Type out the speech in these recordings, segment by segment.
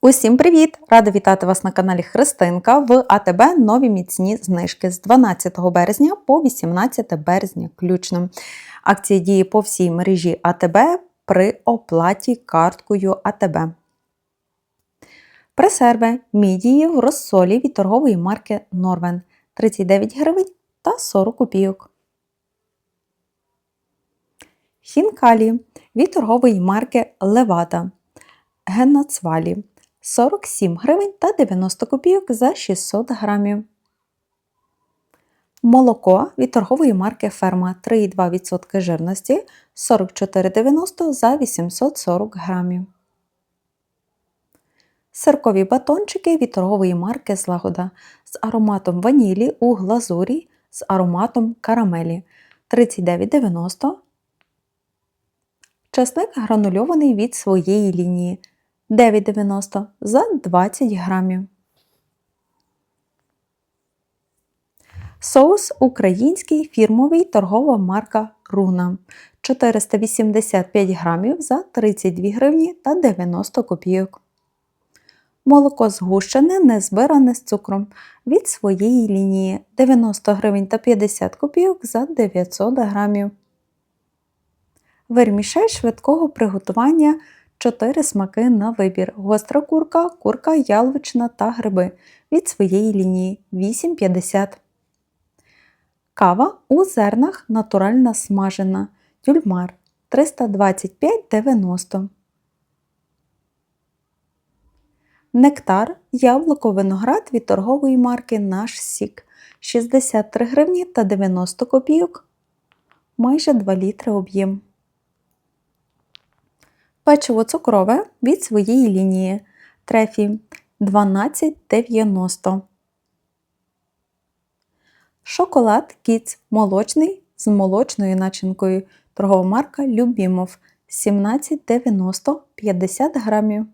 Усім привіт! Рада вітати вас на каналі Христинка в АТБ нові міцні знижки з 12 березня по 18 березня включно. Акція діє по всій мережі АТБ при оплаті карткою АТБ. Пресерви мідії в розсолі від торгової марки Норвен 39 гривень та 40 копійок. Хінкалі від торгової марки Левада Геннацвалі 47 гривень та 90 копійок за 600 грамів. Молоко від торгової марки Ферма 3,2% жирності 44,90 за 840 грамів. Сиркові батончики від торгової марки Злагода з ароматом ванілі у глазурі з ароматом карамелі 39,90. Часник гранульований від своєї лінії 9,90 за 20 грамів. Соус український фірмовий торгова марка Руна 485 грамів за 32 гривні та 90 копійок. Молоко згущене, не збиране з цукром від своєї лінії 90 гривень та 50 копійок за 900 грамів. Вермішель швидкого приготування 4 смаки на вибір. Гостра курка, курка яловична та гриби від своєї лінії 8,50. Кава у зернах натуральна смажена. Тюльмар 325,90. Нектар, яблуко, виноград від торгової марки Наш Сік 63 гривні та 90 копійок. Майже 2 літри об'єм. Печиво цукрове від своєї лінії Трефі 12,90. Шоколад Кіц молочний з молочною начинкою. Торгова марка Любімов 17,90 50 грамів.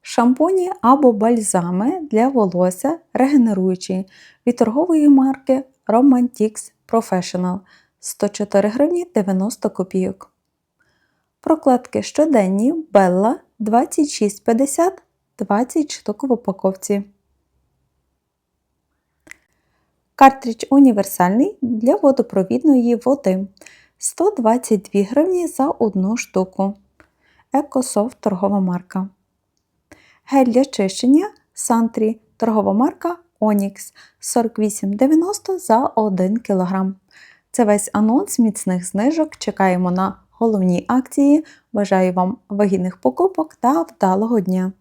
Шампуні або бальзами для волосся регенеруючі від торгової марки Romantix Professional 104 гривні 90 копійок. Прокладки щоденні Bella 26,50 20 штук в упаковці. Картридж універсальний для водопровідної води 122 гривні за одну штуку. Екософт торгова марка. Гель для чищення Сантрі торгова марка Onyx 48,90 за 1 кг. Це весь анонс міцних знижок. Чекаємо на головні акції. Бажаю вам вигідних покупок та вдалого дня!